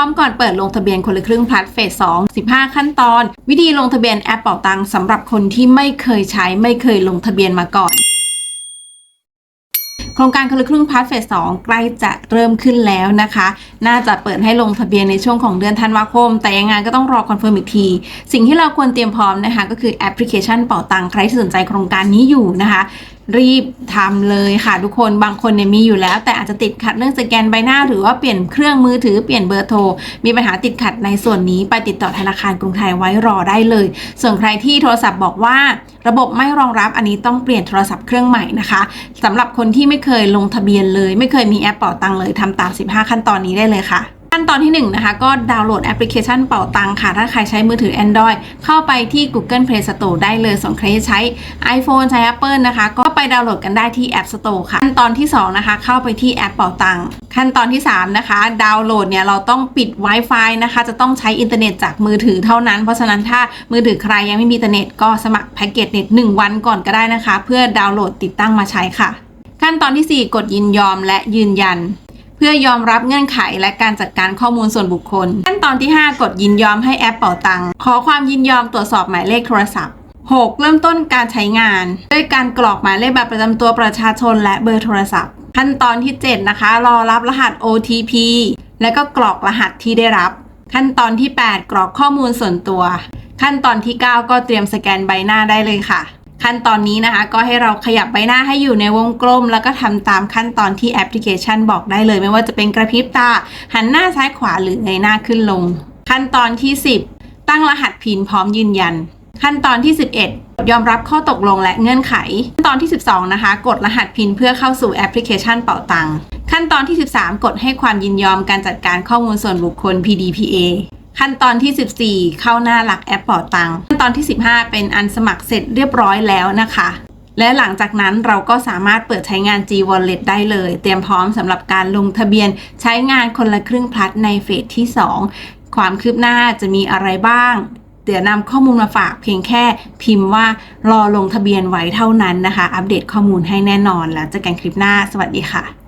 ร้อมก่อนเปิดลงทะเบียนคนละครึ่งพลัดเฟส2 15 ขั้นตอน วิธีลงทะเบียนแอปเป่าตังสำหรับคนที่ไม่เคยใช้ไม่เคยลงทะเบียนมาก่อนโครงการคนละครึ่งพาร์ทเฟสสองใกล้จะเริ่มขึ้นแล้วนะคะ น่าจะเปิดให้ลงทะเบียนในช่วงของเดือนธันวาคม แต่ยังไงก็ต้องรอคอนเฟิร์มอีกที สิ่งที่เราควรเตรียมพร้อมนะคะ ก็คือแอปพลิเคชันเป่าตังใครที่สนใจโครงการนี้อยู่นะคะ รีบทำเลยค่ะทุกคนบางคนเนี่ยมีอยู่แล้ว แต่อาจจะติดขัดเรื่องสแกนใบหน้า หรือว่าเปลี่ยนเครื่องมือถือเปลี่ยนเบอร์โทร มีปัญหาติดขัดในส่วนนี้ไปติดต่อธนาคารกรุงไทยไว้รอได้เลย ส่วนใครที่โทรศัพท์บอกว่า ระบบไม่รองรับอันนี้ต้องเปลี่ยนโทรศัพท์เครื่องใหม่นะคะสำหรับคนที่ไม่เคยลงทะเบียนเลย ไม่เคยมีแอปเป่าตังเลยทำตาม 15 ขั้นตอนนี้ได้เลยค่ะ ขั้นตอนที่1นนะคะก็ดาวน์โหลดแอปพลิเคชันเป่าตังค่ะ ถ้าใครใช้มือถือ Android เข้าไปที่ Google Play Store ได้เลยส่วนใครที่ใช้ iPhone ใช้ Apple นะคะ ก็ไปดาวน์โหลดกันได้ที่ App Store ค่ะ ขั้นตอนที่ 2 นะคะ เข้าไปที่แอปเป่าตังขั้นตอนที่ 3 นะคะ ดาวน์โหลดเนี่ยเราต้องปิด Wi-Fi นะคะ จะต้องใช้อินเทอร์เน็ตจากมือถือเท่านั้น เพราะฉะนั้นถ้ามือถือใครยังไม่มีอินเทอร์เน็ตก็สมัครแพ็กเกจเน็ต1วันก่อนก็ได้นะคะ เพื่อดาวน์โหลดติดตั้งมาใช้ค่ะ ขั้นตอนทีสี่4 กดยินยอมและยืนยัน พื่อยอมรับเงื่อนไขและการจัดการข้อมูลส่วนบุคคล ขั้นตอนที่ 5 กดยินยอมให้แอปเป่าตังขอความยินยอมตรวจสอบหมายเลขโทรศัพท์ 6. เริ่มต้นการใช้งาน ด้วยการกรอกหมายเลขบัตรประจำตัวประชาชนและเบอร์โทรศัพท์ ขั้นตอนที่ 7 นะคะ รอรับรหัส OTP และก็กรอกรหัสที่ได้รับ ขั้นตอนที่ 8 กรอกข้อมูลส่วนตัว ขั้นตอนที่ 9 ก็เตรียมสแกนใบหน้าได้เลยค่ะ ขั้นตอนนี้นะคะ ก็ให้เราขยับใบหน้าให้อยู่ในวงกลม แล้วก็ทำตามขั้นตอนที่แอปพลิเคชันบอกได้เลย ไม่ว่าจะเป็นกระพริบตา หันหน้าซ้ายขวาหรือเงยหน้าขึ้นลง ขั้นตอนที่ 10 ตั้งรหัสพินพร้อมยืนยัน ขั้นตอนที่ 11ยอมรับข้อตกลงและเงื่อนไข ขั้นตอนที่ 12 นะคะ กดรหัสพินเพื่อเข้าสู่แอปพลิเคชันเป่าตังค์ขั้นตอนที่ 13 กดให้ความยินยอมการจัดการข้อมูลส่วนบุคคล PDPA ขั้นตอนที่ 14 เข้าหน้าหลักแอปเป่าตังค์ขั้นตอนที่ 15 เป็นอันสมัครเสร็จเรียบร้อยแล้วนะคะ และหลังจากนั้นเราก็สามารถเปิดใช้งาน G Wallet ได้เลย เตรียมพร้อมสำหรับการลงทะเบียนใช้งานคนละครึ่งพลัดในเฟสที่ 2 ความคืบหน้าจะมีอะไรบ้าง เดี๋ยวนำข้อมูลมาฝากเพียงแค่พิมพ์ว่ารอลงทะเบียนไว้เท่านั้นนะคะ อัปเดตข้อมูลให้แน่นอนแล้วเจอกันคลิปหน้า สวัสดีค่ะ